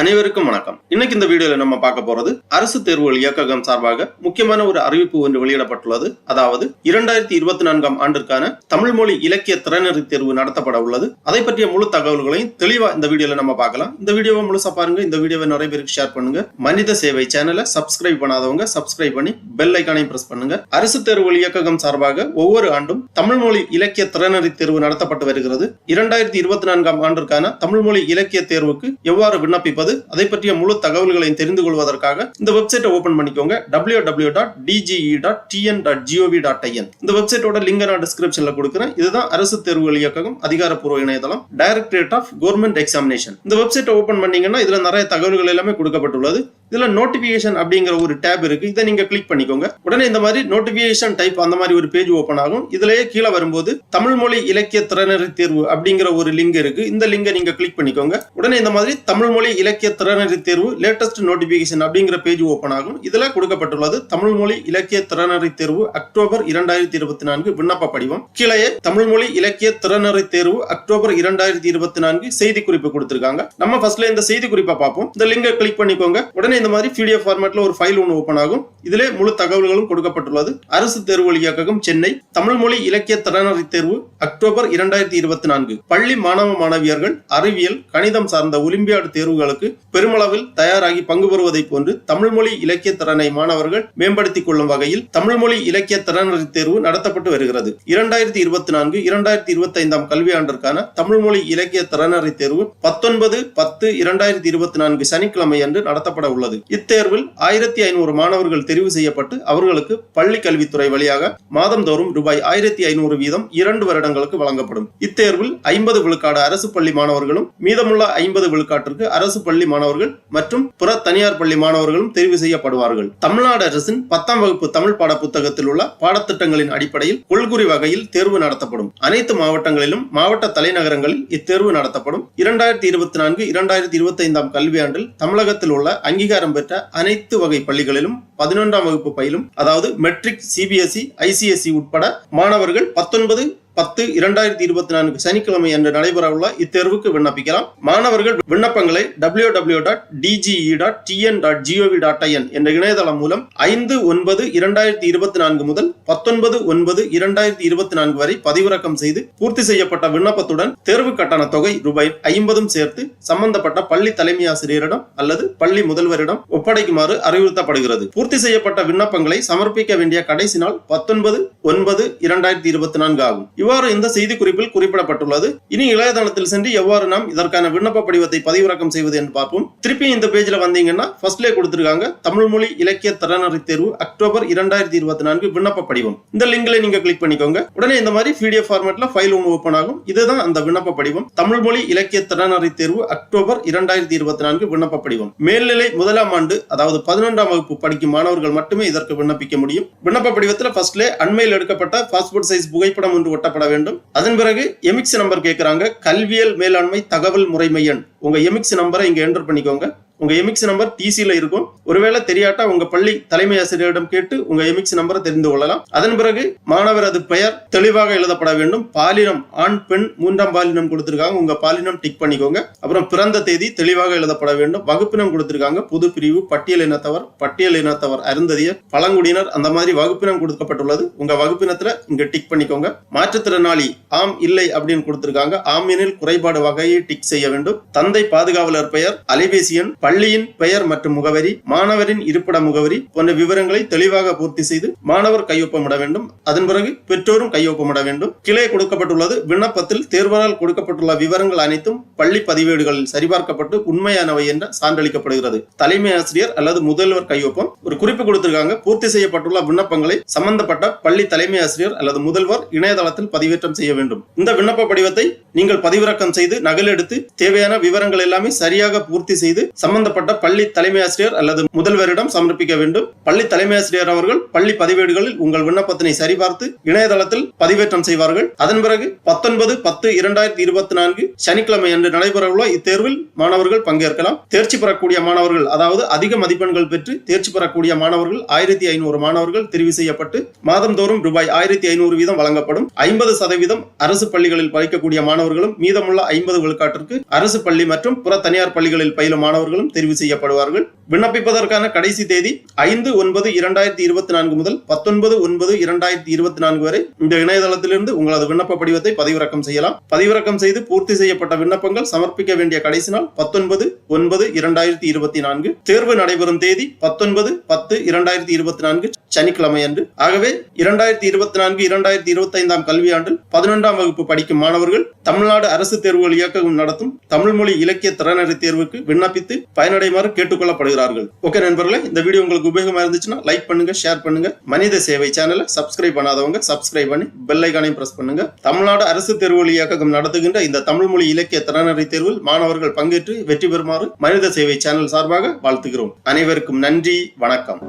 அனைவருக்கும் வணக்கம். இன்னைக்கு இந்த வீடியோல நம்ம பார்க்க போறது அரசு தேர்வுகள் இயக்ககம் சார்பாக முக்கியமான ஒரு அறிவிப்பு ஒன்று வெளியிடப்பட்டுள்ளது. அதாவது இரண்டாயிரத்தி இருபத்தி நான்காம் ஆண்டிற்கான தமிழ் மொழி இலக்கிய திறனறி தேர்வு நடத்தப்பட உள்ளது. அதை பற்றிய முழு தகவல்களையும் தெளிவா இந்த வீடியோல நம்ம பார்க்கலாம். இந்த வீடியோவை முழுசா பாருங்க. இந்த வீடியோவை நிறைய பேருக்கு ஷேர் பண்ணுங்க. மனித சேவை சேனலை சப்ஸ்கிரைப் பண்ணாதவங்க சப்ஸ்கிரைப் பண்ணி பெல் ஐக்கானையும் பிரஸ் பண்ணுங்க. அரசு தேர்வுகள் இயக்ககம் சார்பாக ஒவ்வொரு ஆண்டும் தமிழ் மொழி இலக்கிய திறனறி தேர்வு நடத்தப்பட்டு வருகிறது. இரண்டாயிரத்தி இருபத்தி நான்காம் ஆண்டிற்கான தமிழ் மொழி இலக்கிய தேர்வுக்கு எவ்வாறு விண்ணப்பிப்பது அதை பற்றிய முழு தகவல்களையும் தெரிந்து கொள்வதற்காக இந்த வெப்சைட்டை ஓபன் பண்ணிக்கோங்க. W W dot DGE dot TN dot GOV dot IN இந்த வெப்சைட்டோட லிங்க் நான் டிஸ்கிரிப்ஷன்ல கொடுக்குறேன். இதுதான் அரசு தேர்வுகள் இயக்ககம் அதிகாரப்பூர்வ இணையதளம் டைரக்டரேட் ஆஃப் கவர்மெண்ட் எக்ஸாமினேஷன் இந்த வெப்சைட்டை ஓபன் பண்ணீங்கன்னா இதுல நிறைய தகவல்கள் எல்லாமே கொடுக்கப்பட்டுள்ளது. இதுல நோட்டிபிகேஷன் அப்படிங்கிற ஒரு டேப் இருக்கு. இதை நீங்க கிளிக் பண்ணிக்கோங்க. உடனே இந்த மாதிரி நோட்டிபிகேஷன் டைப் அந்த மாதிரி ஒரு பேஜ் ஓபன் ஆகும். இதுலயே கீழே வரும்போது தமிழ் மொழி இலக்கிய திறனறி தேர்வு அப்படிங்கிற ஒரு லிங்க் இருக்கு. இந்த லிங்கை நீங்க கிளிக் பண்ணிக்கோங்க. உடனே இந்த மாதிரி தமிழ் மொழி இலக்கிய திறனறி தேர்வு லேட்டஸ்ட் நோட்டிபிகேஷன் அப்படிங்கிற பேஜ் ஓபன் ஆகும். இதுல கொடுக்கப்பட்டுள்ளது தமிழ் மொழி இலக்கிய திறனறி தேர்வு அக்டோபர் இரண்டாயிரத்தி இருபத்தி நான்கு விண்ணப்ப படிவம். கீழே தமிழ் மொழி இலக்கிய திறனறி தேர்வு அக்டோபர் இரண்டாயிரத்தி இருபத்தி நான்கு செய்தி குறிப்பு கொடுத்திருக்காங்க. நம்ம ஃபர்ஸ்ட்ல இந்த செய்தி குறிப்பை பார்ப்போம். இந்த லிங்கை கிளிக் பண்ணிக்கோங்க. உடனே இந்த மாதிரி பிடிஎஃப் ஃபார்மேட்ல ஒரு ஃபைல் ஒன்று ஓப்பன் ஆகும். இதிலே முழு தகவல்களும் கொடுக்கப்பட்டுள்ளது. அரசு தேர்வு வழியாக்கம் சென்னை தமிழ் மொழி இலக்கிய திறனறி தேர்வு அக்டோபர் இரண்டாயிரத்தி இருபத்தி நான்கு. பள்ளி மாணவ மாணவியர்கள் அறிவியல் கணிதம் சார்ந்த ஒலிம்பியாடு தேர்வுகளுக்கு பெருமளவில் தயாராகி பங்கு பெறுவதை போன்று தமிழ் மொழி இலக்கிய திறனை மாணவர்கள் மேம்படுத்திக் கொள்ளும் வகையில் தமிழ் மொழி இலக்கிய திறனறி தேர்வு நடத்தப்பட்டு வருகிறது. இரண்டாயிரத்தி இருபத்தி நான்கு இரண்டாயிரத்தி இருபத்தி ஐந்தாம் கல்வியாண்டிற்கான தமிழ் மொழி இலக்கிய திறனறி தேர்வு பத்தொன்பது பத்து இரண்டாயிரத்தி இருபத்தி நான்கு சனிக்கிழமை அன்று நடத்தப்பட உள்ளது. இத்தேர்வில் ஆயிரத்தி ஐநூறு மாணவர்கள் தெரிவு செய்யப்பட்டு அவர்களுக்கு பள்ளி கல்வித்துறை வழியாக மாதந்தோறும் ரூபாய் ஆயிரத்தி ஐநூறு வீதம் இரண்டு வருடங்களுக்கு வழங்கப்படும். இத்தேர்வில் ஐம்பது விழுக்காடு அரசு பள்ளி மாணவர்களும் மீதமுள்ள ஐம்பது விழுக்காட்டிற்கு அரசு பள்ளி மாணவர்கள் மற்றும் புற தனியார் பள்ளி மாணவர்களும் தெரிவு செய்யப்படுவார்கள். தமிழ்நாடு அரசின் பத்தாம் வகுப்பு தமிழ் பாட புத்தகத்தில் உள்ள பாடத்திட்டங்களின் அடிப்படையில் கொள்குறி வகையில் தேர்வு நடத்தப்படும். அனைத்து மாவட்டங்களிலும் மாவட்ட தலைநகரங்களில் இத்தேர்வு நடத்தப்படும். இரண்டாயிரத்தி இருபத்தி நான்கு இரண்டாயிரத்தி இருபத்தி ஐந்தாம் கல்வியாண்டில் தமிழகத்தில் உள்ள அங்கீகார அங்கீகாரம் பெற்ற அனைத்து வகை பள்ளிகளிலும் பதினொன்றாம் வகுப்பு பயிலும் அதாவது மெட்ரிக் சிபிஎஸ்இ ஐசிஎஸ்இ உட்பட மாணவர்கள் பத்தொன்பது பத்து இரண்டாயிரத்தி இருபத்தி நான்கு சனிக்கிழமை அன்று நடைபெறவுள்ள இத்தேர்வுக்கு விண்ணப்பிக்கலாம். மாணவர்கள் விண்ணப்பங்களை W W dot DGE dot TN dot GOV dot IN என்ற இணையதளம் மூலம் ஐந்து ஒன்பது இரண்டாயிரத்தி இருபத்தி நான்கு முதல் பத்தொன்பது ஒன்பது இரண்டாயிரத்தி இருபத்தி நான்கு வரை பதிவிறக்கம் செய்து பூர்த்தி செய்யப்பட்ட விண்ணப்பத்துடன் தேர்வு கட்டண தொகை ரூபாய் ஐம்பதும் சேர்த்து சம்பந்தப்பட்ட பள்ளி தலைமை ஆசிரியரிடம் அல்லது பள்ளி முதல்வரிடம் ஒப்படைக்குமாறு அறிவுறுத்தப்படுகிறது. பூர்த்தி செய்யப்பட்ட விண்ணப்பங்களை சமர்ப்பிக்க வேண்டிய கடைசி நாள் பத்தொன்பது ஒன்பது இரண்டாயிரத்தி இருபத்தி நான்கு ஆகும். இவ்வாறு இந்த செய்தி குறிப்பில் குறிப்பிடப்பட்டுள்ளது. இனி இளையதளத்தில் சென்று எவ்வாறு நாம் இதற்கான விண்ணப்ப படிவத்தை பதிவிறக்கம் செய்வது என்று பார்ப்போம். திருப்பி இந்த பேஜ்ல வந்தீங்கன்னா ஃபர்ஸ்ட்லேயே கொடுத்துருக்காங்க தமிழ் மொழி இலக்கிய திறனறி தேர்வு அக்டோபர் இரண்டாயிரத்தி இருபத்தி நான்கு விண்ணப்ப படிவம். இந்த லிங்க்ல நீங்க கிளிக் பண்ணிக்கோங்க. உடனே இந்த மாதிரி பிடிஎஃப் ஃபார்மேட்ல ஃபைல் ஒன்று ஓப்பன் ஆகும். இதுதான் அந்த விண்ணப்ப படிவம். தமிழ் மொழி இலக்கிய திறனறி தேர்வு அக்டோபர் இரண்டாயிரத்தி இருபத்தி நான்கு விண்ணப்ப படிவம். மேல்நிலை முதலாம் ஆண்டு அதாவது பதினொன்றாம் வகுப்பு படிக்கும் மாணவர்கள் மட்டுமே இதற்கு விண்ணப்பிக்க முடியும். விண்ணப்ப படிவத்தில் ஃபர்ஸ்ட்லே அண்மையில் எடுக்கப்பட்ட பாஸ்போர்ட் சைஸ் புகைப்படம் ஒன்று ஒட்டப்பட்ட ஒட்டப்பட வேண்டும். அதன் பிறகு எமிக்ஸ் நம்பர் கேட்கிறாங்க கல்வியல் மேலாண்மை தகவல் முறைமை எண் உங்க எமிக்ஸ் நம்பரை இங்க என்டர் பண்ணிக்கோங்க. உங்க எமிக்ஸ் நம்பர் டிசியில் இருக்கும். ஒருவேளை தெரியாட்டா உங்க பள்ளி தலைமை ஆசிரியரிடம் கேட்டு உங்க எமிக்ஸ் நம்பரை தெரிந்து கொள்ளலாம். அதன் பிறகு மாணவரது பெயர் தெளிவாக எழுதப்பட வேண்டும். பாலினம் ஆண் பெண் மூன்றாம் பாலினம் கொடுத்திருக்காங்க. உங்க பாலினம் டிக் பண்ணிக்கோங்க. அப்புறம் பிறந்த தேதி தெளிவாக எழுதப்பட வேண்டும். வகுப்பினம் கொடுத்திருக்காங்க. புது பிரிவு பட்டியல் இனத்தவர் பட்டியல் இனத்தவர் அருந்ததியர் பழங்குடியினர் அந்த மாதிரி வகுப்பினம் கொடுக்கப்பட்டுள்ளது. உங்க வகுப்பினத்துல இங்க டிக் பண்ணிக்கோங்க. மாற்றுத்திறனாளி ஆம் இல்லை அப்படின்னு கொடுத்திருக்காங்க. ஆம் எனில் குறைபாடு வகையை டிக் செய்ய வேண்டும். தந்தை பாதுகாவலர் பெயர் அலைபேசி எண் பள்ளியின் பெயர் மற்றும் முகவரி மாணவரின் இருப்பிட முகவரி போன்ற விவரங்களை தெளிவாக பூர்த்தி செய்து மாணவர் கையொப்பமிட வேண்டும். அதன் பிறகு பெற்றோரும் கையொப்பமிட வேண்டும். கிளை கொடுக்கப்பட்டுள்ளது. விண்ணப்பத்தில் தேர்வரால் கொடுக்கப்பட்டுள்ள விவரங்கள் அனைத்தும் பள்ளி பதிவேடுகளில் சரிபார்க்கப்பட்டு உண்மையானவை என்ற சான்றளிக்கப்படுகிறது. தலைமை ஆசிரியர் அல்லது முதல்வர் கையொப்பம் ஒரு குறிப்பு கொடுத்திருக்காங்க. பூர்த்தி செய்யப்பட்டுள்ள விண்ணப்பங்களை சம்பந்தப்பட்ட பள்ளி தலைமை ஆசிரியர் அல்லது முதல்வர் இணையதளத்தில் பதிவேற்றம் செய்ய வேண்டும். இந்த விண்ணப்ப படிவத்தை நீங்கள் பதிவிறக்கம் செய்து நகலெடுத்து தேவையான விவரங்கள் எல்லாமே சரியாக பூர்த்தி செய்து சம்பந்தப்பட்ட பள்ளி தலைமை ஆசிரியர் அல்லது முதல்வரிடம் சமர்ப்பிக்க வேண்டும். பள்ளி தலைமை ஆசிரியர் அவர்கள் பள்ளி பதிவேடுகளில் உங்கள் விண்ணப்பத்தினை சரிபார்த்து இணையதளத்தில் பதிவேற்றம் செய்வார்கள். அதன் பிறகு பத்தொன்பது பத்து இரண்டாயிரத்தி இருபத்தி நான்கு சனிக்கிழமை அன்று நடைபெறவுள்ள இத்தேர்வில் மாணவர்கள் பங்கேற்கலாம். தேர்ச்சி பெறக்கூடிய மாணவர்கள் அதாவது அதிக மதிப்பெண்கள் பெற்று தேர்ச்சி பெறக்கூடிய மாணவர்கள் ஆயிரத்தி ஐநூறு மாணவர்கள் தெரிவு செய்யப்பட்டு மாதந்தோறும் ரூபாய் ஆயிரத்தி ஐநூறு வீதம் வழங்கப்படும். ஐம்பது சதவீதம் அரசு பள்ளிகளில் படிக்கக்கூடிய மாணவர்களும் மீதமுள்ள ஐம்பது விழுக்காட்டிற்கு அரசு பள்ளி மற்றும் புற தனியார் பள்ளிகளில் பயிலும் மாணவர்களும் மாணவர்களும் தெரிவு செய்யப்படுவார்கள். விண்ணப்பிப்பதற்கான கடைசி தேதி ஐந்து ஒன்பது இரண்டாயிரத்தி இருபத்தி நான்கு முதல் பத்தொன்பது ஒன்பது இரண்டாயிரத்தி இருபத்தி நான்கு வரை இந்த இணையதளத்திலிருந்து உங்களது விண்ணப்ப படிவத்தை பதிவிறக்கம் செய்யலாம். பதிவிறக்கம் செய்து பூர்த்தி செய்யப்பட்ட விண்ணப்பங்கள் சமர்ப்பிக்க வேண்டிய கடைசி நாள் பத்தொன்பது ஒன்பது இரண்டாயிரத்தி இருபத்தி நான்கு. தேர்வு நடைபெறும் தேதி பத்தொன்பது பத்து இரண்டாயிரத்தி இருபத்தி நான்கு சனிக்கிழமை அன்று ஆகவே இரண்டாயிரத்தி இருபத்தி நான்கு இரண்டாயிரத்தி இருபத்தி ஐந்தாம் கல்வியாண்டில் பதினொன்றாம் வகுப்பு படிக்கும் மாணவர்கள் தமிழ்நாடு அரசு தேர்வுகள் இயக்கம் நடத்தும் தமிழ் மொழி இலக்கிய திறனறி தேர்வுக்கு விண்ணப்பித்து பயனடைமாறு கேட்டுக்கொள்ளப்படுகிறார்கள். ஓகே நண்பர்களே இந்த வீடியோ உங்களுக்கு உபயோகமா இருந்துச்சுன்னா லைக் பண்ணுங்க ஷேர் பண்ணுங்க. மனித சேவை சேனலை சப்ஸ்கிரைப் பண்ணாதவங்க சப்ஸ்கிரைப் பண்ணி பெல் ஐக்கானையும் பிரஸ் பண்ணுங்க. தமிழ்நாடு அரசு தேர்வு இயக்ககம் நடத்துகின்ற இந்த தமிழ் மொழி இலக்கிய திறனறி தேர்வில் மாணவர்கள் பங்கேற்று வெற்றி பெறுமாறு மனித சேவை சேனல் சார்பாக வாழ்த்துகிறோம். அனைவருக்கும் நன்றி வணக்கம்.